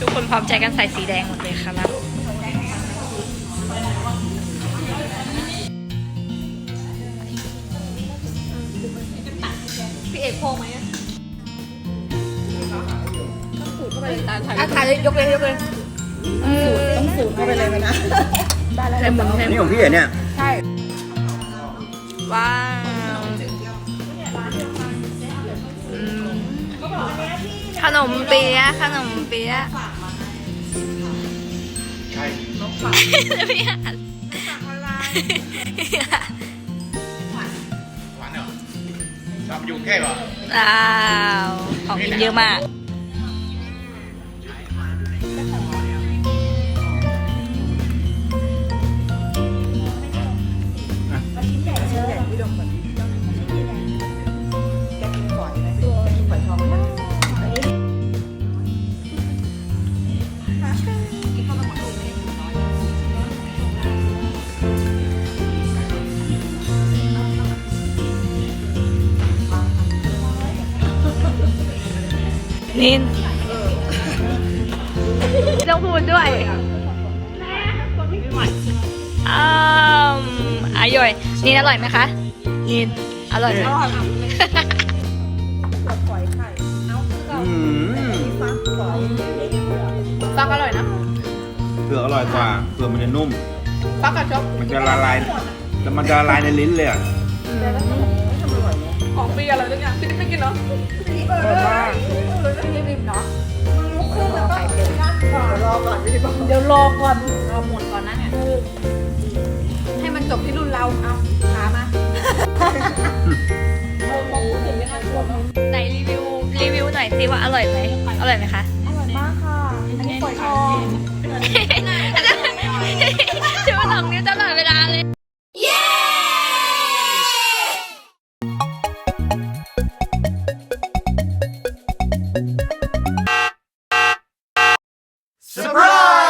ทุกคนพร้อมใจกันใส่สีแดงหมดเลยครับพี่เอกพงไหมอาถ่ายเลยยกเลยยกเลยต้องสูดเข้าไปเลยนะได้แล้วนี่ของพี่เหรอเนี่ย ใช่ว้า ขนมเปี๊ยะขนมเปี๊ยะใช่พี่อ่านพี่อ่านหวานเหรอชอบอยู่แค่เหรอว้าวของกินเยอะมากชิ้นใหญ่พี่ดมก่อน นินต้องพูดด้วยอืมอร่อย นินอร่อยไหมคะ นิน อร่อยไหมฝอยไข่เอาคือเราอืมฟักฝอยฟักอร่อยนะเผือกอร่อยกว่าเผือกมันจะนุ่ม ฟักกับช็อกมันจะละลายแต่มันจะละลายในลิ้นเลยอะแต่แล้วไม่ทำอร่อยเนาะของปีอะไรทุกอย่างพี่ไม่กินเนาะเออว่าเออไม่รีบเนาะลุกขึ้นแล้วก็เดี๋ยวรอก่อนพี่บอกเดี๋ยวรอก่อนรอหมดก่อนนะเนี่ยให้มันจบที่รุ่นเราเอาขามาเออมองพูดถึงไม่น่ากลัวมั้งไหนรีวิวรีวิวหน่อยสิว่าอร่อยไหมอร่อยไหมคะอร่อยมากค่ะอันนี้ฝอยทองอันนั้น Run!